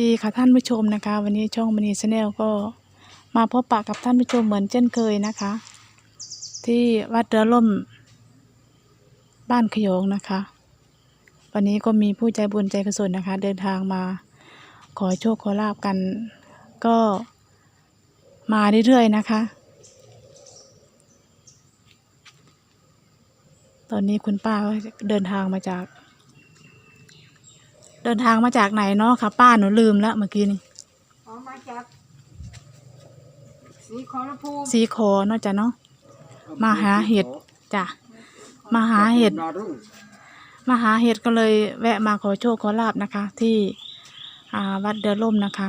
ดีค่ะท่านผู้ชมนะคะ วันนี้ช่องมณีชาแนลก็มาพบปะกับท่านผู้ชมเหมือนเช่นเคยนะคะ ที่วัดเรือล่มบ้านขยงนะคะ วันนี้ก็มีผู้ใจบุญใจกุศลนะคะ เดินทางมาขอโชคขอลาบกัน ก็มาเรื่อยๆนะคะ ตอนนี้คุณป้าเดินทางมาจาก เดินทางมาจากไหนเนาะค่ะป้าหนูลืมแล้วเมื่อกี้นี่อ๋อมาจากสีขอรภูมิสีคอเนาะจ้ะเนาะ มาหาเห็ดจ้ะ มาหาเห็ดนารุ่งมาหาเห็ดก็เลยแวะมาขอโชคขอลาบนะคะ ที่อ่าวัดเดือล่มนะคะ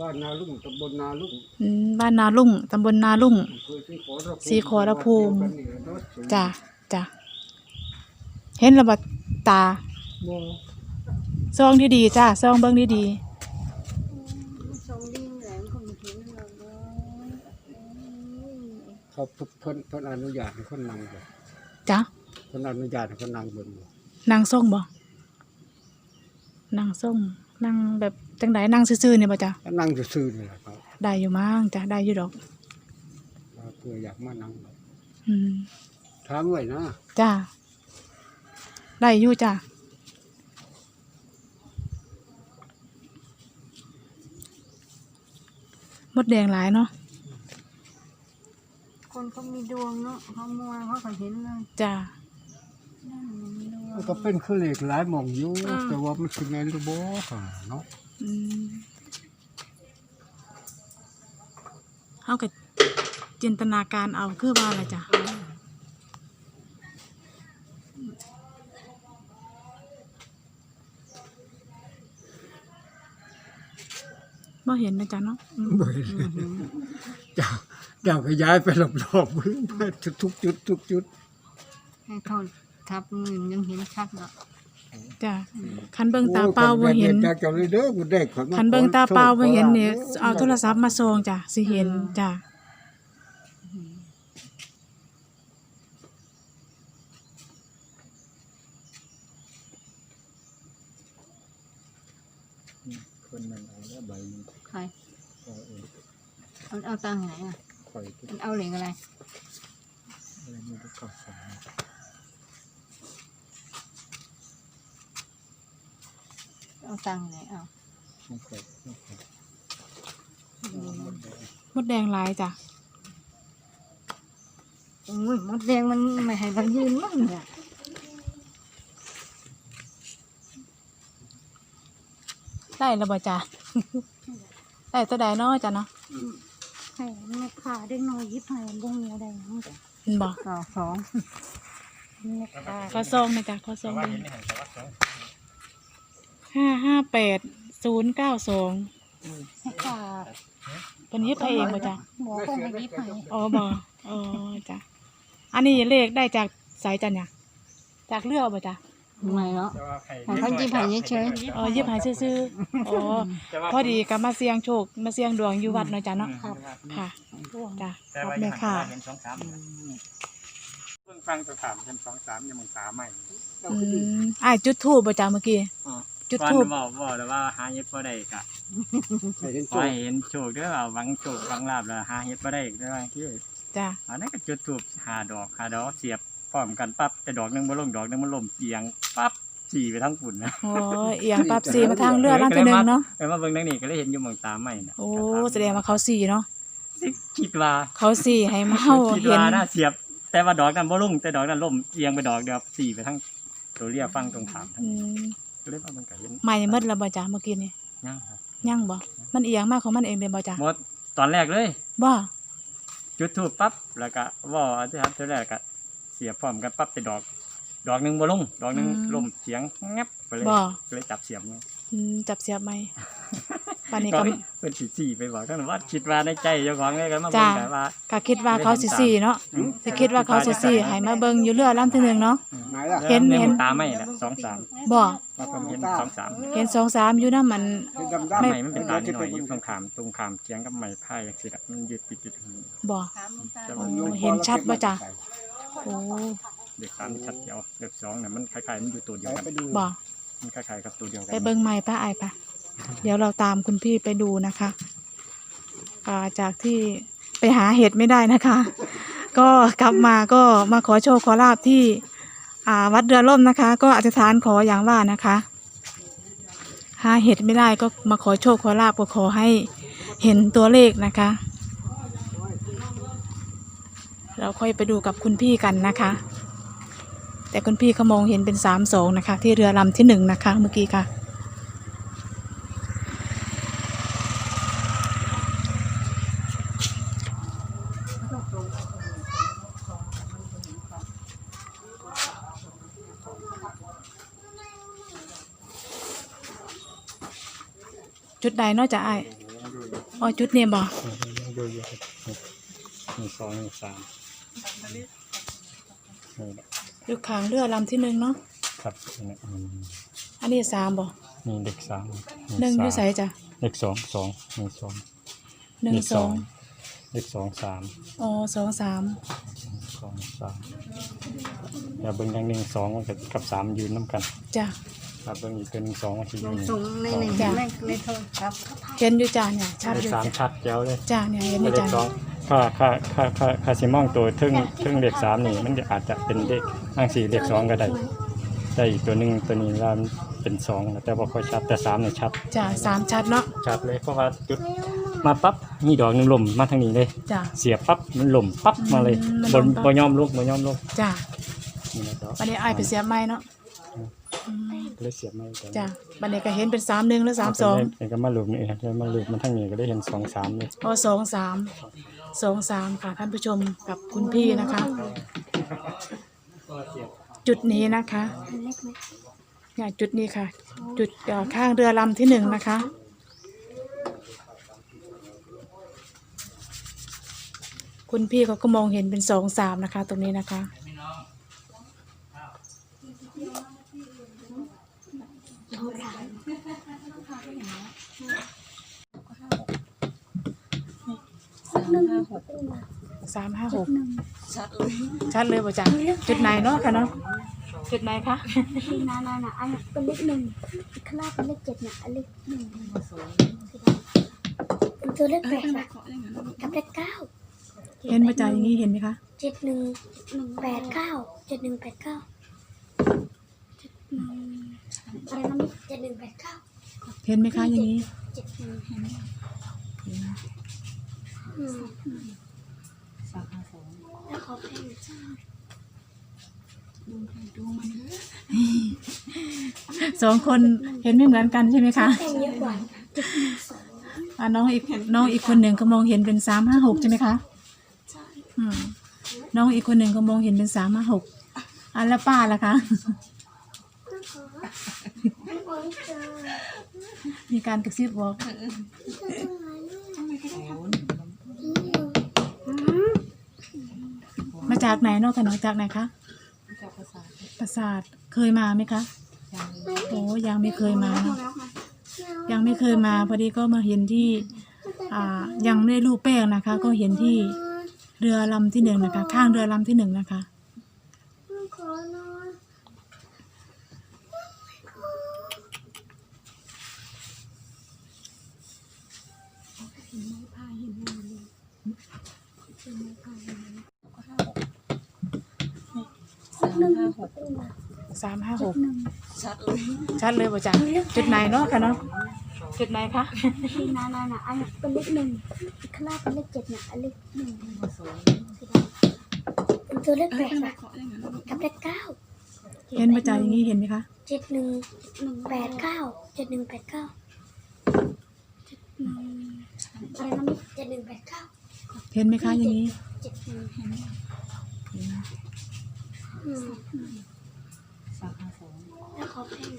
บ้านนารุ่งตำบลนารุ่งอืมบ้านนาลุ่งตำบลนาลุ่ง อำเภอศรีขอรภูมิศรีขอรภูมิวัดเดียวกันนี่แหละเนาะจ้ะจ้ะเห็นระบัดตา บ่ ซองดีๆจ้ะซองเบิ้งดีทรงดิ้งแหลมคนเห็นเราเลยเขาเพิ่นเพิ่นเพิ่นอนุญาตให้คนนั่งบ่ๆจ้ะเพิ่นอนุญาตให้คนนั่งเบิ่งบ่นางส่งบ่นางส่งนางแบบจังไดนางซื่อๆเนี่ยบ่จ้ะก็นั่งซื่อๆนี่แหละครับได้อยู่มั้งจ้ะได้อยู่ดอก ว่าเพื่ออยากมานั่งอืมถามไว้นะจ้าได้อยู่จ้า มดแดงหลายเนาะคนเขามีดวงเนาะเขามัวเขาก็เห็นเลยจ้านั่นมันมีดวงมันก็เป็นคือเลขหลายหม่องอยู่อ่าแต่ว่ามันสิแม่นหรือบ่ค่ะเนาะอืมเขากับจินตนาการเอาคือว่าอะไรจ้ะ บ่เห็นนะจ๊ะเนาะอืมบ่เห็นเจ้าเจ้าก็ย้ายไปรอบๆพื้นทุกจุดทุกจุดให้เขาทับเงินยังเห็นชัดเนาะจ้ะคันเบิ่งตาเปล่าบ่เห็นโอ้ยจากเจ้าเลยเด้อบ่ได้ขอมาคันเบิ่งตาเปล่าบ่เห็นเนี่ยขอเอาโทรศัพท์มาส่องจ้ะสิเห็นจ้ะคนนั้นเอาแล้วใบหนึ่ง ใครเอาเองเอาเอาตังค์ไหนอะข่อยก็มันเอาเหรียญอะไรอะไรนี่ก็เข้าสารเอาตังค์ไหนเอาไม่ข่อยไม่ข่อยมดแดงหลายจ้ะโอ้ยมดแดงมันไม่ให้เรายืนมั้งเนี่ยได้แล้วบ่จ้ะ ได้ตัวใดเนาะจ้ะเนาะให้แม่ค้าได้น้อยยิบให้บ่มีอะไรมั้งจ้ะเห็นบ่สองสองแม่ค้าขอซองหน่อยจ้ะขอซองหน่อยห้าห้าแปดศูนย์เก้าสองแม่ค้าเป็นยิบไปเองบ่จ้ะหมอก็ให้ยิบให้อ๋อบ่อ๋อจ้ะอันนี้เลขได้จากสายจันเนี่ยจากเรือบ่จ้ะ ไม่เนาะให้เขายิบให้เฉย อ๋อยิบหายซื่อๆอ๋อพอดีก็มาเสี่ยงโชคมาเสี่ยงดวงอยู่วัดเนาะจ้ะเนาะค่ะจ้ะครับแม่ค่ะ เห็นสองสามเพิ่งฟังตัวถามเห็นสองสามยังมึงตาใหม่อืมอ้ายจุดทูบบ่จ้ะเมื่อกี้จุดก่อนทูบบอกบอกแล้วว่าหาเฮ็ดบ่ได้กะให้เห็นขโชอคให้เห็นโชคเด้อว่าหวังโชคหวังลาบแล้วหาเฮ็ดบ่ได้ได้ว่าที่จ้ะอันนั้นก็จุดทูบหาดอกหาดอกเสียบ พร้อมกันปั๊บแต่ดอกหนึงบ่ลงดอกหนึงมันล่มเอียงปั๊บสี่ไปทั้งปุ่นนะโอ้ยเอียงปรับสีมาทางเรือลำที่หนึ่งเนาะแล้วมาเบิ่งทางนี้ก็เลยเห็นอยู่หมองตาใหม่น่ะโอ้แสดงว่าเขาสีเนาะสิคิดว่าเขาสีให้มาเฮาคิดเห็นว่าน่าเสียบ แต่ว่าดอกนั้นบ่ลงแต่ดอกนั้นล่มเอียงไปดอกเดียวสี่ไปทั้งตัวเรียฟังตรงถามทั้งอืมก็เลยว่ามันก็เห็นใหม่หมดแล้วบ่จ้ะเมื่อกี้นี่ยังครับยังบ่มันเอียงมากของมันเองเลยบ่จ้ะหมดตอนแรกเลย บ่ จุดทูบปั๊บแล้วก็ว่าอธิษฐานเท่าแรกก็เสียบพร้อมกันปั๊บแต่ดอก ดอกหนึ่งบ่ลงดอกหนึ่งล่มเสียงงับไปเลยบ่ ก็เลยจับเสียบเนี่ยอืมจับเสียบไหมปานนี้ก็ก็เป็นสีจีไปบอกท่านว่าคิดว่าในใจเจ้าของเลยกันมาจ้าเบิ่งกันว่า ก็คิดว่าเขาสิสีเนาะอืมสิคิดว่าเขาสิสีให้มาเบิ่งอยู่เรือลำที่หนึ่งเนาะ ไหนล่ะเห็นในเห็น ตาไม่แหละสองสามบ่ว่าผมเห็นสองสามเห็นสองสามอยู่นะมัน เห็นดำๆไม่ไม่มันเป็นตาหน่อยๆอยู่ตรงขามตรงขามเคียงกับไม้พายอย่างสิละมันยืดติดอยู่ทางนี้ บ่ ถามมันตาแต่โอ้ว่าเห็นชัดบ่จ้ะ โอ้เด็กสามชัดเดียวเด็กสองเนี่ยมันคล้ายๆมันอยู่ตัวเดียวกันไปดูบ่มันคล้ายๆกับตัวเดียวกัไปเบิ่งใหม่ป้าไอายปะเดี๋ยวเราตามคุณพี่ไปดูนะคะอ่าจากที่ไปหาเห็ดไม่ได้นะคะ ก็กลับมาก็มาขอโชคขอลาบที่อ่าวัดเรือล่มนะคะ ก็อธิษฐานขออย่างว่านะคะหาเห็ดไม่ได้ก็มาขอโชคขอลาบก็ขอให้เห็นตัวเลขนะคะ เราค่อยไปดูกับคุณพี่กันนะคะ แต่คุณพี่เขามองเห็นเป็นสามสองนะคะ ที่เรือลำที่หนึ่งนะคะเมื่อกี้ค่ะจุดใดนอกจากไอ้อ๋อจุดเนี่ยบอยู่ครับหนึ่งสองหนึ่งสาม อยู่ข้างเรือลำที่หนึ่งเนาะครับนี่อืมอันนี้สามบ่นี่เด็กสามหนึ่งอยู่สาใส่มจ้ะเด็กสองสองหนึ่งสองหนึ่งเด็กสองเด็กสองสามอ๋อสองสามสองสามอย่าเบิ่งอย่างหนึ่งสองมันกับกับสามยืนน้ำกันจ้ะครับเบิ่งอีกเป็นงสองมันที่ยืนส่งในในจ้ะในในโทรศัพท์เห็นอยู่จ้ะเนี่ยชัดเลอขยู่สามจ้ะชัดแจ๋วเลยจ้ะเนี่ยเห็นอยู่เลจ้ะขสอง ค่าค่าค่าค่าค่าสิมองตัวทึ่งทึ่งเลขสามนี่ มันจะอาจจะเป็นเลขทั้งสี่เลขสองก็ได้ได้อีกตัวหนึ่งตัวนี้แล้วเป็นสองแต่ว่าค่อยชัดแต่สามเนี่ยชัดจ้ะสามชัดเนาะชัดเลยเพราะว่าจุดมาปั๊บมีดอกหนึงหล่มมาทางนี้เลย จ้ะ เสียบปั๊บมันหล่มปั๊บมาเลยอืมมันบหล่นมปั๊บ บ่ยอมลุกบ่ยอมลุกจ้ะนี่นะจ๊ะบันนี้ไอ้ายไปเสียบไม้เนาะอืมเลยเสียบไม่แต่จ้ะบันนี้ก็เห็นเป็นสามหนึ่งหรือสามสองเองก็มาหลุมนี่ครับมาหลุมมันทางนี้ก็ได้เห็นสองสามเลยอ๋อสองสาม สองสามค่ะท่านผู้ชมกับคุณพี่นะคะ จุดนี้นะคะเนี่ยจุดนี้ค่ะ จุดเอ่อข้างเรือลำที่หนึ่งนะคะ คุณพี่เขาก็มองเห็นเป็นสองสามนะคะ ตรงนี้นะคะสาม ห้าหกชัดเลยป่ะจ๊ะจุดไหนเนาะคะเนาะจุดไหนคะที่นานาน่ะอันเป็นเลขหนึ่งข้างล่างเป็นเลขเจ็ดน่ะอันเลขหนึ่งเป็นตัวเลขแปดน่ะกับเลขเก้าเห็นป่ะจ๊ะอย่างนี้เห็นไหมคะเจ็ดหนึ่งหนึ่งแปดเก้าเจ็ดหนึ่งแปดเก้าเจ็ดหนึ่งอะไรนะมิเจ็ดหนึ่งแปดเก้าเห็นไหมคะอย่างนี้เจ็ดหนึ่ง สอืมแล้วขอเพลงสองคนเห็นไม่เหมือนกันใช่ไหมคะเพลงเยอะกว่าจ็ดหนึ่งสองอ่าน้องอีกน้องอีกคนหนึ่งก็มองเห็นเป็นสามห้าหกใช่ไหมคะอืมน้องอีกคนหนึ่งก็มองเห็นเป็นสามห้าหกอะแล้วป้าล่ะคะมีการกระซิบบอก มาจากไหนเนอกกันจากไหนคะประสาทเคยมาไหมคะโอ้ยังไม่เคยมา ยังไม่เคยมา พอดีก็มาเห็นที่ยังไม่ได้รูปแป้งนะคะ ก็เห็นที่เรือลำที่หนึ่งนะคะ ข้างเรือลำที่หนึ่งนะคะ สามห้าหกชัดเลยชัดเลยป่ะจ๊ะจุดไหนเนาะคะเนาะจุดไหนคะที่นานาน่ะอันเป็นเลขหนึ่งข้างล่างเป็นเลขเจ็ดน่ะอันเลขหนึ่งเป็นตัวเลขแปดน่ะกับเลขเก้าเห็นป่ะจ๊ะอย่างนี้เห็นไหมคะเจ็ดหนึ่งหนึ่งแปดเก้าเจ็ดหนึ่งแปดเก้าเจ็ดหนึ่งอะไรนะมิเจ็ดหนึ่งแปดเก้าเห็นไหมคะอย่างนี้เจ็ดหนึ่ง อืมแล้วขอเพลง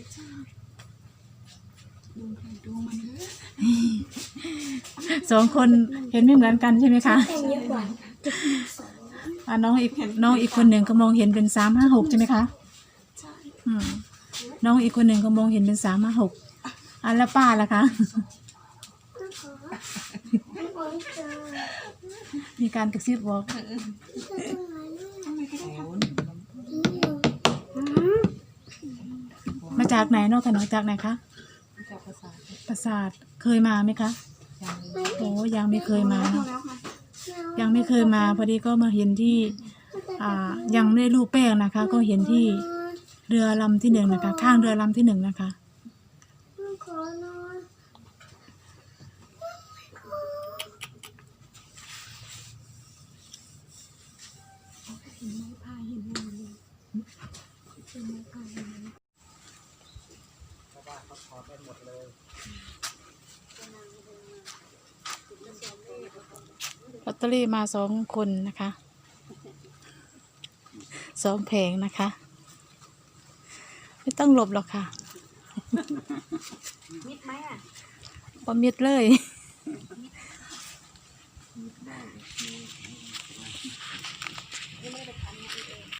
สองคนเห็นไม่เหมือนกันใช่ไหมคะเพงเยอะกว่าอะน้องอีกน้องอีกคนหนึ่งก็มองเห็นเป็นสามห้าหกใช่ไหมคะอืมน้องอีกคนหนึ่งก็มองเห็นเป็นสามห้าหกอะแล้วป้าล่ะคะมีการกระซิบบอกมา จากไหนนอกกันจากไหนคะปราสาทเคยมาไหมคะโอ้ยังไม่เคยมาเนอะยังไม่เคยมาพอดีก็มาเห็นที่อ่ายังไม่ได้รูปแป้งนะคะ ก็เห็นที่เรือลำที่หนึ่งนะคะ ข้างเรือลำที่หนึ่งนะคะ ขอนอน ลอตเตอรี่มาสองคนนะคะสองแผงนะคะ ไม่ต้องหลบหรอกค่ะมิดไหมอะพอมิดเลย